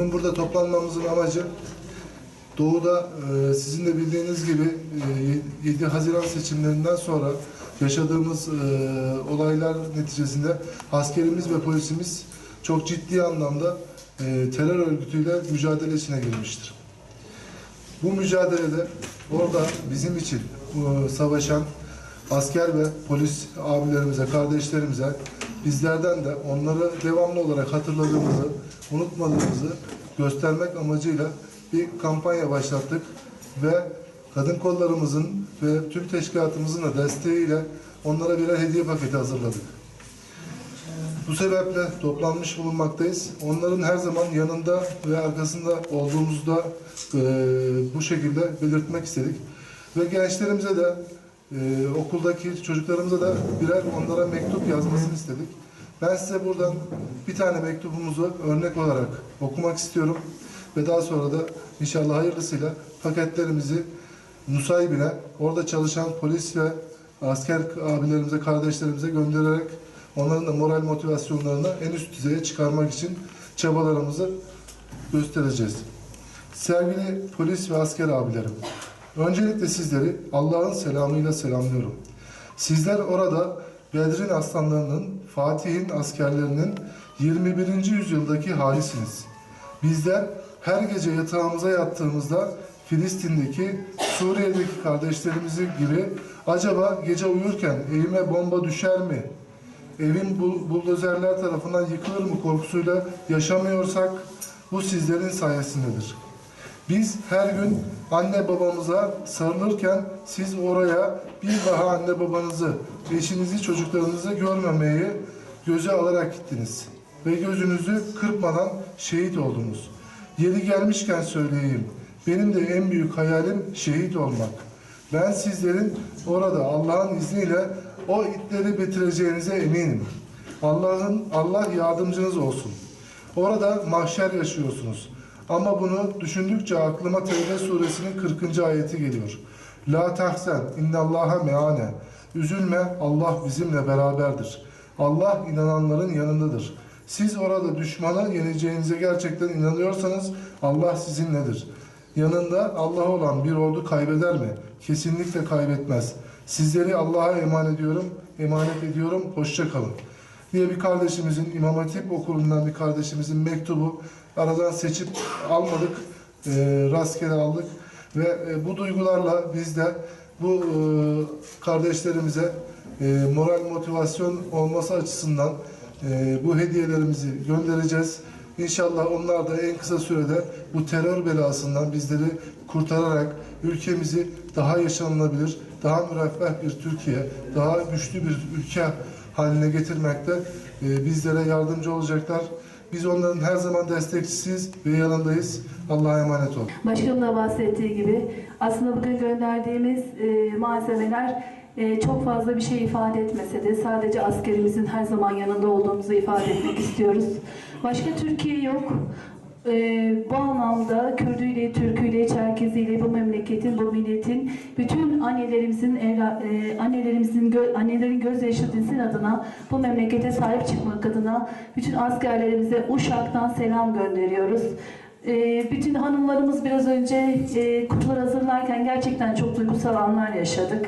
Bugün Burada toplanmamızın amacı Doğu'da e, sizin de bildiğiniz gibi e, 7 Haziran seçimlerinden sonra yaşadığımız e, olaylar neticesinde askerimiz ve polisimiz çok ciddi anlamda e, terör örgütüyle mücadele içine girmiştir. Bu mücadelede orada bizim için e, savaşan asker ve polis abilerimize, kardeşlerimize bizlerden de onları devamlı olarak hatırladığımızı, unutmadığımızı göstermek amacıyla bir kampanya başlattık ve kadın kollarımızın ve tüm teşkilatımızın da desteğiyle onlara birer hediye paketi hazırladık. Bu sebeple toplanmış bulunmaktayız. Onların her zaman yanında ve arkasında olduğumuzda e, bu şekilde belirtmek istedik. Ve gençlerimize de e, okuldaki çocuklarımıza da birer onlara mektup yazmasını istedik. Ben size buradan bir tane mektubumuzu örnek olarak okumak istiyorum. Ve daha sonra da inşallah hayırlısıyla paketlerimizi Nusaybin'e, orada çalışan polis ve asker abilerimize, kardeşlerimize göndererek onların da moral motivasyonlarını en üst düzeye çıkarmak için çabalarımızı göstereceğiz. Sevgili polis ve asker abilerim, öncelikle sizleri Allah'ın selamıyla selamlıyorum. Sizler orada Bedir'in aslanlarının, Fatih'in askerlerinin 21. yüzyıldaki halisiniz. Bizler her gece yatağımıza yattığımızda Filistin'deki, Suriye'deki kardeşlerimizi gibi acaba gece uyurken evime bomba düşer mi? Evim bul- buldozerler tarafından yıkılır mı korkusuyla yaşamıyorsak bu sizlerin sayesindedir. Biz her gün anne babamıza sarılırken siz oraya bir daha anne babanızı, eşinizi, çocuklarınızı görmemeyi göze alarak gittiniz. Ve gözünüzü kırpmadan şehit oldunuz. Yeri gelmişken söyleyeyim, benim de en büyük hayalim şehit olmak. Ben sizlerin orada Allah'ın izniyle o itleri bitireceğinize eminim. Allah'ın Allah yardımcınız olsun. Orada mahşer yaşıyorsunuz. Ama bunu düşündükçe aklıma Tevbe suresinin 40. ayeti geliyor. La tahsen innallaha meane. Üzülme Allah bizimle beraberdir. Allah inananların yanındadır. Siz orada düşmanı yeneceğinize gerçekten inanıyorsanız Allah sizinledir. Yanında Allah olan bir ordu kaybeder mi? Kesinlikle kaybetmez. Sizleri Allah'a emanet ediyorum, emanet ediyorum. Hoşça kalın. Diye bir kardeşimizin İmam Hatip okulundan bir kardeşimizin mektubu aradan seçip almadık, e, rastgele aldık ve e, bu duygularla biz de bu e, kardeşlerimize e, moral motivasyon olması açısından e, bu hediyelerimizi göndereceğiz. İnşallah onlar da en kısa sürede bu terör belasından bizleri kurtararak ülkemizi daha yaşanılabilir, daha müreffeh bir Türkiye, daha güçlü bir ülke haline getirmekte e, bizlere yardımcı olacaklar. Biz onların her zaman destekçisiyiz ve yanındayız. Allah'a emanet olun. Başkanın da bahsettiği gibi aslında bugün gönderdiğimiz e, malzemeler e, çok fazla bir şey ifade etmese de sadece askerimizin her zaman yanında olduğumuzu ifade etmek istiyoruz. Başka Türkiye yok. E, bu anlamda Kürdüyle, Türküyle, Çerkeziyle bu memleketin, bu milletin bütün annelerimizin evla, e, annelerimizin gö, annelerin gözyaşı dinsin adına bu memlekete sahip çıkmak adına bütün askerlerimize Uşak'tan selam gönderiyoruz. Ee, bütün hanımlarımız biraz önce e, kutular hazırlarken gerçekten çok duygusal anlar yaşadık.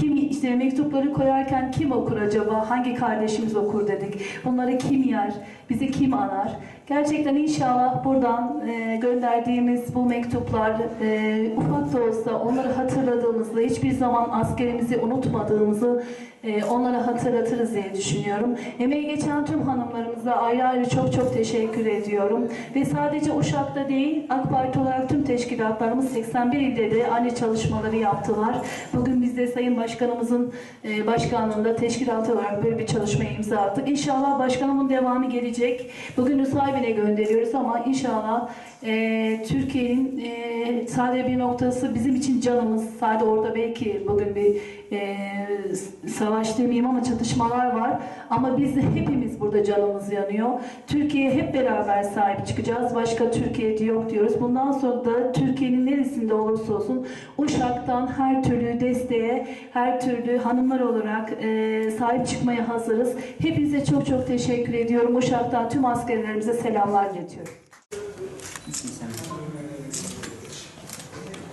Kim işte mektupları koyarken kim okur acaba? Hangi kardeşimiz okur dedik. Bunları kim yer? Bizi kim anar? Gerçekten inşallah buradan e, gönderdiğimiz bu mektuplar e, ufak da olsa onları hatırladığımızda hiçbir zaman askerimizi unutmadığımızı e, onlara hatırlatırız diye düşünüyorum. Emeği geçen tüm hanımlarımıza ayrı ayrı çok çok teşekkür ediyorum. Ve sadece Uşak'ta değil AK Parti olarak tüm teşkilatlarımız 81 ilde de anne çalışmaları yaptılar. Bugün biz de Sayın Başkanımızın e, başkanlığında teşkilatı olarak böyle bir çalışmaya imza attık. İnşallah başkanımın devamı gelecek. Bugün Nusaybin'e gönderiyoruz ama inşallah e, Türkiye'nin e, sadece bir noktası bizim için canımız. Sadece orada belki bugün bir e, savaş demeyeyim ama çatışmalar var. Ama biz de hepimiz burada canımız yanıyor. Türkiye'ye hep beraber sahip çıkacağız. Başka Türkiye yok diyoruz. Bundan sonra da Türkiye'nin neresinde olursa olsun Uşak'tan her türlü desteğe, her türlü hanımlar olarak e, sahip çıkmaya hazırız. Hepinize çok çok teşekkür ediyorum. Uşak'tan tüm askerlerimize selamlar iletiyorum.